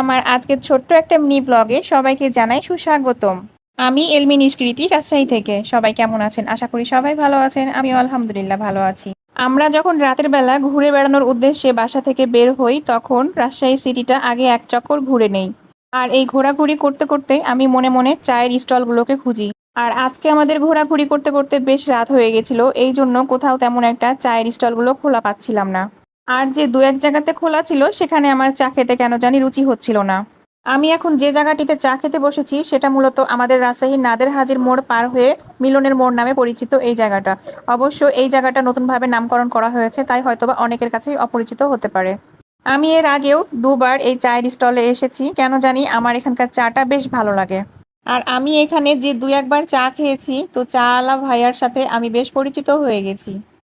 আমার আজকের ছোট্ট একটা মিনি ব্লগে সবাইকে জানাই সুস্বাগতম। আমি এলমি নিষ্কৃতি রাজশাহী থেকে। সবাই কেমন আছেন? আশা করি সবাই ভালো আছেন। আমিও আলহামদুলিল্লাহ ভালো আছি। আমরা যখন রাতের বেলা ঘুরে বেড়ানোর উদ্দেশ্যে বাসা থেকে বের হই, তখন রাজশাহী সিটিটা আগে এক চক্কর ঘুরে নেই। আর এই ঘোরাঘুরি করতে করতে আমি মনে মনে চায়ের স্টলগুলোকে খুঁজি। আর আজকে আমাদের ঘোরাঘুরি করতে করতে বেশ রাত হয়ে গেছিল, এই জন্য কোথাও তেমন একটা চায়ের স্টলগুলো খোলা পাচ্ছিলাম না। আর যে দু এক জায়গাতে খোলা ছিল, সেখানে আমার চা খেতে কেন জানি রুচি হচ্ছিল না। আমি এখন যে জায়গাটিতে চা খেতে বসেছি, সেটা মূলত আমাদের রাজশাহীর নাদের হাজির মোড় পার হয়ে মিলনের মোড় নামে পরিচিত এই জায়গাটা। অবশ্য এই জায়গাটা নতুনভাবে নামকরণ করা হয়েছে, তাই হয়তোবা অনেকের কাছেই অপরিচিত হতে পারে। আমি এর আগেও দুবার এই চায়ের স্টলে এসেছি, কেন জানি আমার এখানকার চাটা বেশ ভালো লাগে। আর আমি এখানে যে দু একবার চা খেয়েছি, তো চাওয়ালা ভাইয়ার সাথে আমি বেশ পরিচিত হয়ে গেছি।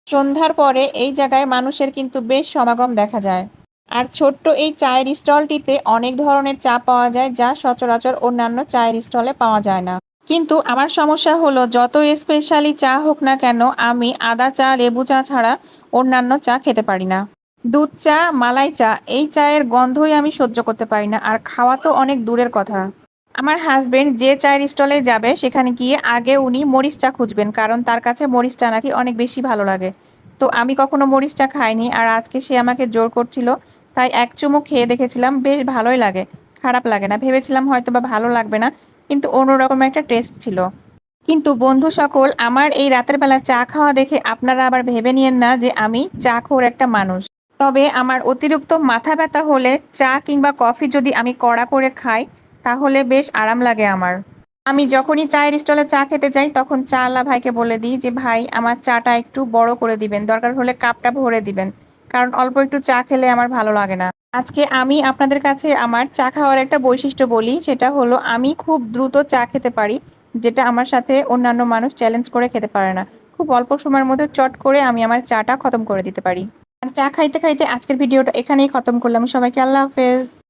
সন্ধ্যার পরে এই জায়গায় মানুষের কিন্তু বেশ সমাগম দেখা যায়। আর ছোট্ট এই চায়ের স্টলটিতে অনেক ধরনের চা পাওয়া যায় যা সচরাচর অন্যান্য চায়ের স্টলে পাওয়া যায় না। কিন্তু আমার সমস্যা হলো, যত স্পেশালি চা হোক না কেন, আমি আদা চা, লেবু চা ছাড়া অন্যান্য চা খেতে পারি না। দুধ চা, মালাই চা, এই চায়ের গন্ধই আমি সহ্য করতে পারি না, আর খাওয়া তো অনেক দূরের কথা। আমার হাজবেন্ড যে চায়ের স্টলে যাবে, সেখানে গিয়ে আগে উনি মরিচ চা খুঁজবেন, কারণ তার কাছে মরিচ চা নাকি অনেক বেশি ভালো লাগে। তো আমি কখনো মরিচ চা খাইনি, আর আজকে সে আমাকে জোর করছিল, তাই এক চুমুক খেয়ে দেখেছিলাম, বেশ ভালোই লাগে, খারাপ লাগে না। ভেবেছিলাম হয়তো বা ভালো লাগবে না, কিন্তু অন্যরকম একটা টেস্ট ছিল। কিন্তু বন্ধু সকল, আমার এই রাতের বেলা চা খাওয়া দেখে আপনারা আবার ভেবে নিয়েন না যে আমি চা খোর একটা মানুষ। তবে আমার অতিরিক্ত মাথা ব্যথা হলে চা কিংবা কফি যদি আমি কড়া করে খাই তাহলে বেশ আরাম লাগে আমার। আমি যখনই চায়ের স্টলে চা খেতে যাই, তখন চা আলা ভাইকে বলে দিই যে, ভাই, আমার চাটা একটু বড় করে দিবেন। দরকার হলে কাপটা ভরে দিবেন। কারণ অল্প একটু চা খেলে আমার ভালো লাগে না। আজকে আমি আপনাদের কাছে আমার চা খাওয়ার একটা বৈশিষ্ট্য বলি, সেটা হলো আমি খুব দ্রুত চা খেতে পারি, যেটা আমার সাথে অন্যান্য মানুষ চ্যালেঞ্জ করে খেতে পারে না। খুব অল্প সময়ের মধ্যে চট করে আমি আমার চাটা খতম করে দিতে পারি। আর চা খাইতে খাইতে আজকের ভিডিওটা এখানেই খতম করলাম। সবাইকে আল্লাহ হাফেজ।